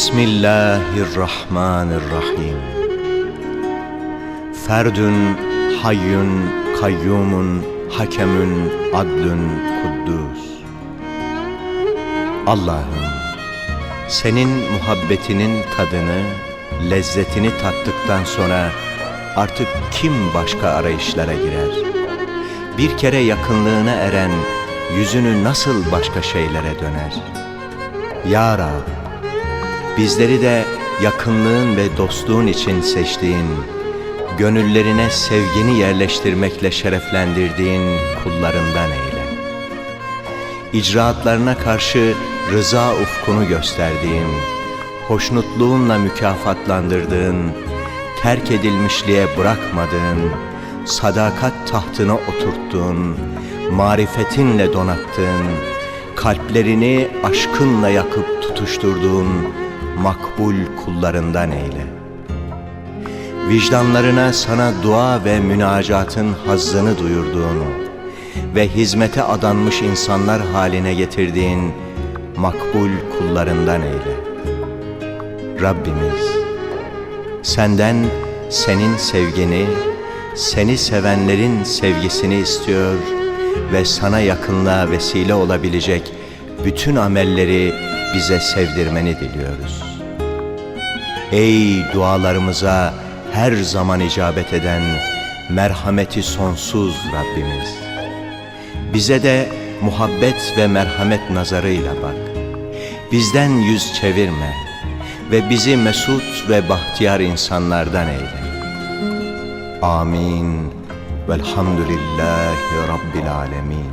Bismillahirrahmanirrahim. Ferdün, hayyün, kayyumun, hakemün, adlün, kuddus. Allah'ım, senin muhabbetinin tadını, lezzetini tattıktan sonra artık kim başka arayışlara girer? Bir kere yakınlığına eren yüzünü nasıl başka şeylere döner? Ya Rab, bizleri de yakınlığın ve dostluğun için seçtiğin, gönüllerine sevgini yerleştirmekle şereflendirdiğin kullarından eyle. İcraatlarına karşı rıza ufkunu gösterdiğin, hoşnutluğunla mükafatlandırdığın, terk edilmişliğe bırakmadığın, sadakat tahtına oturttuğun, marifetinle donattığın, kalplerini aşkınla yakıp tutuşturduğun makbul kullarından eyle. Vicdanlarına sana dua ve münacatın hazzını duyurduğun ve hizmete adanmış insanlar haline getirdiğin makbul kullarından eyle. Rabbimiz, senden senin sevgini, seni sevenlerin sevgisini istiyor ve sana yakınlığa vesile olabilecek bütün amelleri bize sevdirmeni diliyoruz. Ey dualarımıza her zaman icabet eden merhameti sonsuz Rabbimiz. Bize de muhabbet ve merhamet nazarıyla bak. Bizden yüz çevirme ve bizi mesut ve bahtiyar insanlardan eyle. Amin. Velhamdülillahi Rabbil alemin.